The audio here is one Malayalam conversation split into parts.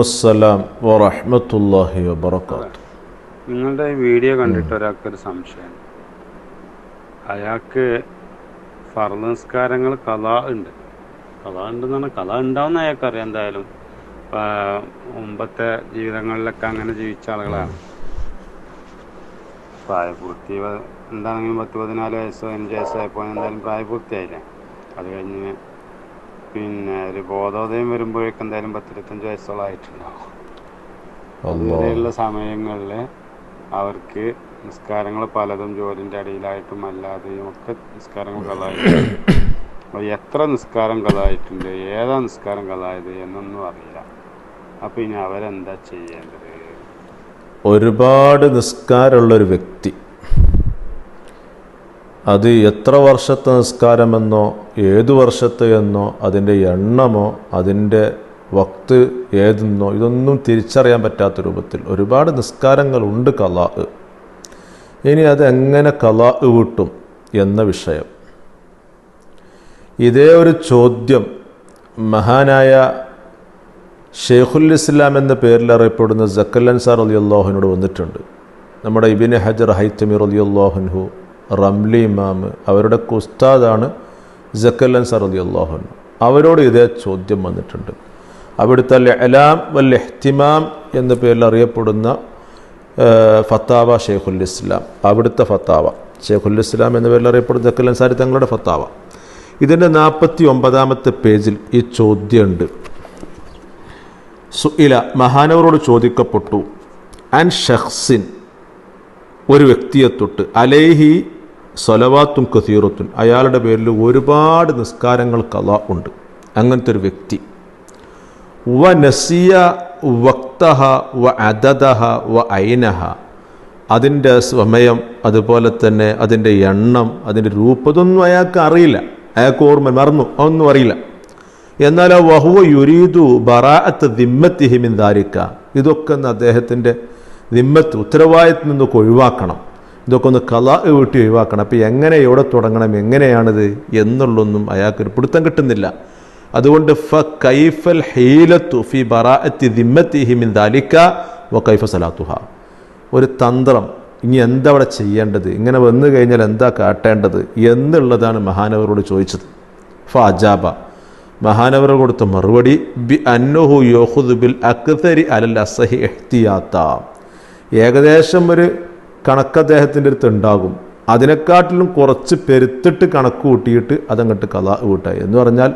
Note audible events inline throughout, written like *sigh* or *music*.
അസ്സലാം വറഹ്മത്തുള്ളാഹി വബറകാത്ത് നിങ്ങളുടെ ഈ വീഡിയോ കണ്ടിട്ട് ഒരാൾക്കൊരു സംശയം. അയാൾക്ക് ഫർനസ്കാരങ്ങൾ നിസ്കാരങ്ങൾ കഥ ഉണ്ട്. കഥ ഉണ്ടെന്നാണ്. കഥ ഉണ്ടാവുന്ന അയാൾക്കറിയാം എന്തായാലും. മുമ്പത്തെ ജീവിതങ്ങളിലൊക്കെ അങ്ങനെ ജീവിച്ച ആളുകളാണ്. പ്രായപൂർത്തി എന്താണെങ്കിലും പത്ത് പതിനാല് വയസ്സോ അഞ്ച് വയസ്സായപ്പോൾ എന്തായാലും പ്രായപൂർത്തിയായില്ലേ? അത് കഴിഞ്ഞ് പിന്നെ ഒരു ബോധോദയം വരുമ്പോഴേക്കും എന്തായാലും പത്തിരുപത്തഞ്ച് വയസ്സോളം ആയിട്ടുണ്ടാവും. അതുവരെയുള്ള സമയങ്ങളിൽ അവർക്ക് നിസ്കാരങ്ങൾ പലതും ജോലിന്റെ അടിയിലായിട്ടും അല്ലാതെയും ഒക്കെ നിസ്കാരങ്ങൾ കഥായിട്ടുണ്ട് എത്ര നിസ്കാരം കഥായിട്ടുണ്ട് ഏതാ നിസ്കാരം കഥായത് എന്നൊന്നും അറിയില്ല. അപ്പോൾ ഇനി അവരെന്താ ചെയ്യേണ്ടത്? ഒരുപാട് നിസ്കാരമുള്ള ഒരു വ്യക്തി അത് എത്ര വർഷത്തെ നിസ്കാരമെന്നോ ഏതു വർഷത്തെ എന്നോ അതിന്റെ എണ്ണമോ അതിന്റെ വക്ത് ഏതെന്നോ ഇതൊന്നും തിരിച്ചറിയാൻ പറ്റാത്ത രൂപത്തിൽ ഒരുപാട് നിസ്കാരങ്ങളുണ്ട് കലാ ഇനി അത് എങ്ങനെ കലാ വിട്ടും എന്ന വിഷയം. ഇതേ ഒരു ചോദ്യം മഹാനായ ഷെയ്ഖുൽ ഇസ്ലാം എന്ന പേരിൽ അറിയപ്പെടുന്ന ജക്കല്ലൻ സാർ അലി അള്ളാഹുവിനോട് വന്നിട്ടുണ്ട്. നമ്മുടെ ഇബിൻ ഹജർ ഹൈത്തമീർ അലി അള്ളാഹുൻഹു റംലി ഇമാം അവരുടെ കുസ്താദാണ് ജക്കല്ലൻ സറദി അള്ളാഹു അവരോട് ഇതേ ചോദ്യം വന്നിട്ടുണ്ട്. അവിടുത്തെ അലാം വൽ എഹ്തിമാം എന്ന പേരിൽ അറിയപ്പെടുന്ന ഫത്താവ ഷെയ്ഖുൽ ഇസ്ലാം. അവിടുത്തെ ഫത്താവ. ഷെയ്ഖുൽ ഇസ്ലാം എന്ന പേരിൽ അറിയപ്പെടുന്ന ജക്കൽ അൻസാരി തങ്ങളുടെ ഫത്താവ. ഇതിന്റെ നാൽപ്പത്തി ഒമ്പതാമത്തെ പേജിൽ ഈ ചോദ്യമുണ്ട് സുഇല മഹാനവരോട് ചോദിക്കപ്പെട്ടു. അൻ ഷഹ്സിൻ ഒരു വ്യക്തിയെ തൊട്ട് അലേഹി സൊലവാത്തും കസീറത്തും അയാളുടെ പേരിൽ ഒരുപാട് നിസ്കാരങ്ങൾ കഥ ഉണ്ട്. അങ്ങനത്തെ ഒരു വ്യക്തി. വ നസിയ വക്തഹ വ അദദഹ വ ഐനഹ. അതിന്റെ സമയം അതുപോലെ തന്നെ അതിന്റെ എണ്ണം അതിന്റെ രൂപതൊന്നും അയാൾക്ക് അറിയില്ല. അയാൾക്ക് ഓർമ്മ മറന്നു അതൊന്നും അറിയില്ല. എന്നാൽ വഹുവ യുരീതു ബറാഅത്ത് ദിമ്മത്തിഹിമിൻ ദാരിക്ക. ഇതൊക്കെ ഒന്ന് അദ്ദേഹത്തിന്റെ ദിമ്മത്ത് ഉത്തരവാദിത്തത്തിൽ നിന്നൊക്കെ ഒഴിവാക്കണം. ഇതൊക്കെ ഒന്ന് കല വീട്ടി ഒഴിവാക്കണം. അപ്പോൾ എങ്ങനെ എവിടെ തുടങ്ങണം എങ്ങനെയാണിത് എന്നുള്ളൊന്നും അയാൾക്കൊരു പിടുത്തം കിട്ടുന്നില്ല. അതുകൊണ്ട് ഫ കൈഫൽ ഹീലത്തു ഫി ബറാഅത്തി ദിമ്മത്തിഹിമിൻ ദാലിക്ക വ കൈഫ സലാത്തുഹ. ഒരു തന്ത്രം ഇനി എന്താ അവിടെ ചെയ്യേണ്ടത് ഇങ്ങനെ വന്നു കഴിഞ്ഞാൽ എന്താ കാട്ടേണ്ടത് എന്നുള്ളതാണ് മഹാനവരോട് ചോദിച്ചത്. ഫ അജാബ. മഹാനവർ കൊടുത്ത മറുപടി ബി അന്നുഹു യോഹുദ് ബിൽ അക്തരി അലൽ അസഹി എഹ്തിയാത്ത ഏകദേശം ഒരു കണക്ക് അദ്ദേഹത്തിന്റെ അടുത്ത് ഉണ്ടാകും. അതിനെക്കാട്ടിലും കുറച്ച് പെരുത്തിട്ട് കണക്ക് കൂട്ടിയിട്ട് അതങ്ങോട്ട് കഥ കൂട്ടായി. എന്ന് പറഞ്ഞാൽ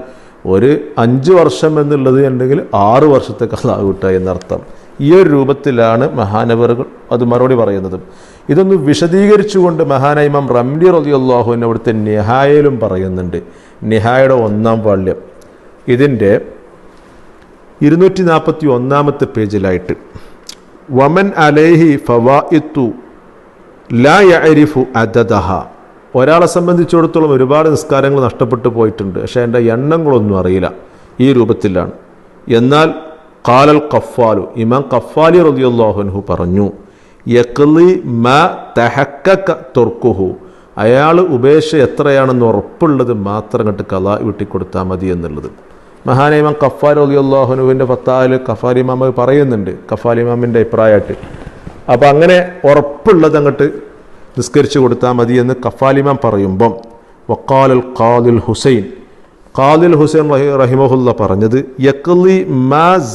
ഒരു അഞ്ച് വർഷം എന്നുള്ളത് ഉണ്ടെങ്കിൽ ആറ് വർഷത്തെ കഥ കൂട്ടായി എന്നർത്ഥം. ഈ ഒരു രൂപത്തിലാണ് മഹാനവറുകൾ അത് മറുപടി പറയുന്നത്. ഇതൊന്ന് വിശദീകരിച്ചുകൊണ്ട് മഹാനൈമം റംലി റലിയുള്ളാഹുവിന് അവിടുത്തെ നിഹായയിലും പറയുന്നുണ്ട്. നിഹായുടെ ഒന്നാം വാള്യം. ഇതിന്റെ ഇരുന്നൂറ്റി നാൽപ്പത്തി ഒന്നാമത്തെ പേജിലായിട്ട്. വമൻ അലേഹി ഫവാഇത്തു ലാ യഅരിഫു അദദഹ. ഒരാളെ സംബന്ധിച്ചിടത്തോളം ഒരുപാട് നിസ്കാരങ്ങൾ നഷ്ടപ്പെട്ടു പോയിട്ടുണ്ട്. പക്ഷേ എന്റെ എണ്ണങ്ങളൊന്നും അറിയില്ല. ഈ രൂപത്തിലാണ്. എന്നാൽ കാലൽ കഫാലു ഇമാം കഫാലി റളിയല്ലാഹുൻഹു പറഞ്ഞു യക്ലി മ തഹക്കക തുർക്കുഹു. അയാൾ ഉപേക്ഷ എത്രയാണെന്ന് ഉറപ്പുള്ളത് മാത്രം കണ്ട് കല വിട്ടിക്കൊടുത്താൽ മതി എന്നുള്ളത്. മഹാനിമാം കഫാൽ റതിയുള്ളാഹുനുവിന്റെ ഫത്താൽ കഫാലിമാമ പറയുന്നുണ്ട്. കഫാലിമാമിന്റെ അഭിപ്രായമായിട്ട് അപ്പം അങ്ങനെ ഉറപ്പുള്ളത് അങ്ങോട്ട് നിസ്കരിച്ചു കൊടുത്താൽ മതി എന്ന് കഫാലിമാൻ പറയുമ്പം വക്കാലുൽ ഖാദിൽ ഹുസൈൻ. ഖാദിൽ ഹുസൈൻ റഹി റഹിമഹുല്ല പറഞ്ഞത് യക്ലി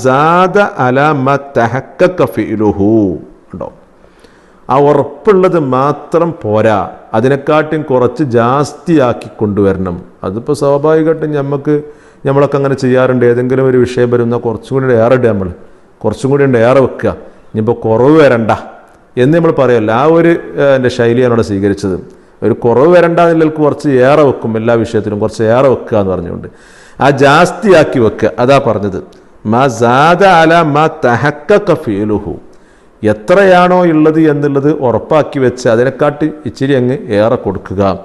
സാദ അല മ ഉണ്ടോ? ആ ഉറപ്പുള്ളത് മാത്രം പോരാ അതിനെക്കാട്ടും കുറച്ച് ജാസ്തിയാക്കി കൊണ്ടുവരണം. അതിപ്പോൾ സ്വാഭാവികമായിട്ടും നമുക്ക് നമ്മളൊക്കെ അങ്ങനെ ചെയ്യാറുണ്ട്. ഏതെങ്കിലും ഒരു വിഷയം വരുന്ന കുറച്ചും കൂടി ഏറെ ഇടുക നമ്മൾ കുറച്ചും കൂടി ഉണ്ട് ഏറെ വെക്കുക ഇനിയിപ്പോൾ കുറവ് വരണ്ട. എന്ന് നമ്മൾ പറയുമല്ലോ ആ ഒരു എന്റെ ശൈലിയാണ് അവിടെ സ്വീകരിച്ചത്. ഒരു കുറവ് വരണ്ട എന്നുള്ളവർക്ക് കുറച്ച് ഏറെ വെക്കും എല്ലാ വിഷയത്തിലും കുറച്ച് ഏറെ വെക്കുക എന്ന് പറഞ്ഞുകൊണ്ട്. ആ ജാസ്തിയാക്കി വെക്കുക. അതാ പറഞ്ഞത്. മാ സാദ അല മാ തഹക്ക ഫീലുഹു. എത്രയാണോ ഉള്ളത് എന്നുള്ളത് ഉറപ്പാക്കി വെച്ച് അതിനെക്കാട്ടി ഇച്ചിരി അങ്ങ് ഏറെ കൊടുക്കുക.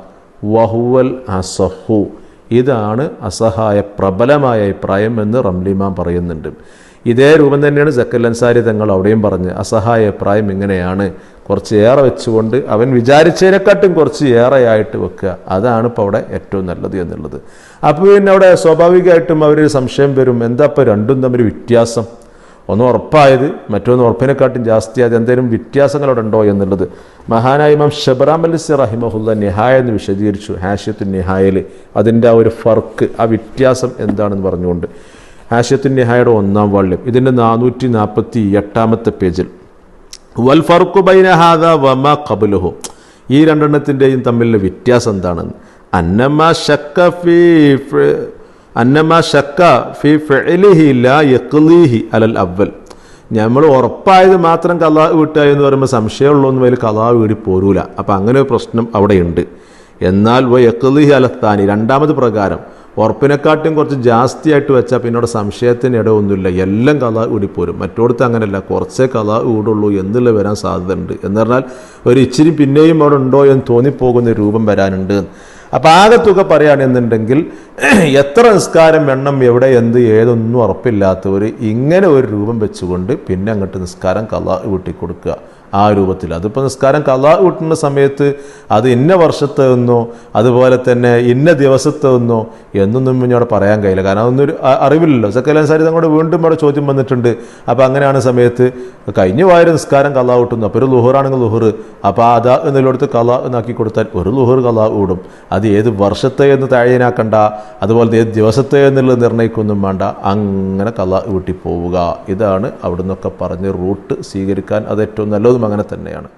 വഹുവൽ അസഹു. ഇതാണ് അസഹായ പ്രബലമായ അഭിപ്രായം എന്ന് റംലിമാൻ പറയുന്നുണ്ട്. ഇതേ രൂപം തന്നെയാണ് ജക്കൽ അൻസാരി തങ്ങൾ അവിടെയും പറഞ്ഞ് അസഹായ പ്രായം ഇങ്ങനെയാണ്. കുറച്ച് ഏറെ വെച്ചുകൊണ്ട് അവൻ വിചാരിച്ചതിനെക്കാട്ടും കുറച്ച് ഏറെയായിട്ട് വെക്കുക. അതാണ് ഇപ്പോൾ അവിടെ ഏറ്റവും നല്ലത് എന്നുള്ളത്. അപ്പോൾ പിന്നെ അവിടെ സ്വാഭാവികമായിട്ടും അവർ സംശയം വരും എന്താ ഇപ്പോൾ രണ്ടും തമ്മിൽ വ്യത്യാസം? ഒന്ന് ഉറപ്പായത് മറ്റൊന്ന് ഉറപ്പിനെക്കാട്ടും ജാസ്തി അത് എന്തെങ്കിലും വ്യത്യാസങ്ങൾ അവിടെ ഉണ്ടോ എന്നുള്ളത്. മഹാനായ ഇമാം ഷബറാം അലിസി റഹിമഹുല്ല നിഹായ എന്ന് വിശദീകരിച്ചു ഹാഷ്യത്തു നിഹായൽ അതിന്റെ ആ ഒരു ഫർക്ക് ആ വ്യത്യാസം എന്താണെന്ന് പറഞ്ഞുകൊണ്ട്. ഹാഷ്യത്തു നിഹായുടെ ഒന്നാം വാള്യം ഇതിന്റെ നാനൂറ്റി നാൽപ്പത്തി എട്ടാമത്തെ പേജിൽ. വൽ ഫർഖു ബൈന ഹാദ വമ കബുലുഹു ഈ രണ്ടെണ്ണത്തിന്റെയും തമ്മിലുള്ള വ്യത്യാസം എന്താണെന്ന്. അന്നമ്മ ഷക്ക ഫീ അന്നമ്മ അന്നമ ശക്ക ഫി ഫെലിഹി ലാ യഖ്ലീഹി അലൽ അവൽ നമ്മൾ ഉറപ്പായത് മാത്രം കഥാ വിട്ടായി എന്ന് പറയുമ്പോൾ സംശയമുള്ളൊന്നും അതിൽ കഥാ വീടി പോരൂല. അപ്പം അങ്ങനെ ഒരു പ്രശ്നം അവിടെയുണ്ട് എന്നാൽ വ യഖ്ലീഹി അലത്താനി രണ്ടാമത് പ്രകാരം ഉറപ്പിനെക്കാട്ടും കുറച്ച് ജാസ്തിയായിട്ട് വെച്ചാൽ പിന്നോട് സംശയത്തിന് ഇടമൊന്നുമില്ല എല്ലാം കഥ ഊടിപ്പോരും. മറ്റോടത്ത് അങ്ങനെയല്ല കുറച്ചേ കഥ ഊടുള്ളൂ എന്നുള്ള വരാൻ സാധ്യതയുണ്ട്. എന്ന് പറഞ്ഞാൽ ഒരു ഇച്ചിരി പിന്നെയും അവിടെ ഉണ്ടോ എന്ന് തോന്നിപ്പോകുന്ന രൂപം വരാനുണ്ട്. അപ്പം ആകെ തുക പറയുകയാണെന്നുണ്ടെങ്കിൽ *clears throat* എത്ര നിസ്കാരം എണ്ണം എവിടെ എന്ത് ഏതൊന്നും ഉറപ്പില്ലാത്തവർ ഇങ്ങനെ ഒരു രൂപം വെച്ചുകൊണ്ട് പിന്നെ അങ്ങോട്ട് നിസ്കാരം കഥ വീട്ടി കൊടുക്കുക ആ രൂപത്തിൽ. അതിപ്പോൾ നിസ്കാരം കലാ കൂട്ടുന്ന സമയത്ത് അത് ഇന്ന വർഷത്തെ ഒന്നോ അതുപോലെ തന്നെ ഇന്ന ദിവസത്തെ ഒന്നോ എന്നൊന്നും പിന്നെ അവിടെ പറയാൻ കഴിയില്ല. കാരണം അതൊന്നും ഒരു അറിവില്ലല്ലോ. സക്കലാൻസാരി അങ്ങോട്ട് വീണ്ടും അവിടെ ചോദ്യം വന്നിട്ടുണ്ട്. അപ്പോൾ അങ്ങനെയാണ് സമയത്ത് കഴിഞ്ഞു വായ നിസ്കാരം കലാ കൂട്ടുന്നു അപ്പോൾ ഒരു ലുഹറാണെങ്കിൽ ലുഹർ അപ്പോൾ അതാ എന്നുള്ളടുത്ത് കലാ എന്നാക്കി കൊടുത്താൽ ഒരു ലുഹർ കലാ കൂടും അത് ഏത് വർഷത്തെ എന്ന് താഴേനാക്കണ്ട അതുപോലെ ഏത് ദിവസത്തെ എന്നുള്ളത് നിർണയിക്കൊന്നും വേണ്ട. അങ്ങനെ കലാ കൂട്ടി പോവുക. ഇതാണ് അവിടെ നിന്നൊക്കെ പറഞ്ഞ് റൂട്ട് സ്വീകരിക്കാൻ അത് ഏറ്റവും നല്ലതും. അങ്ങനെ തന്നെയാണ്.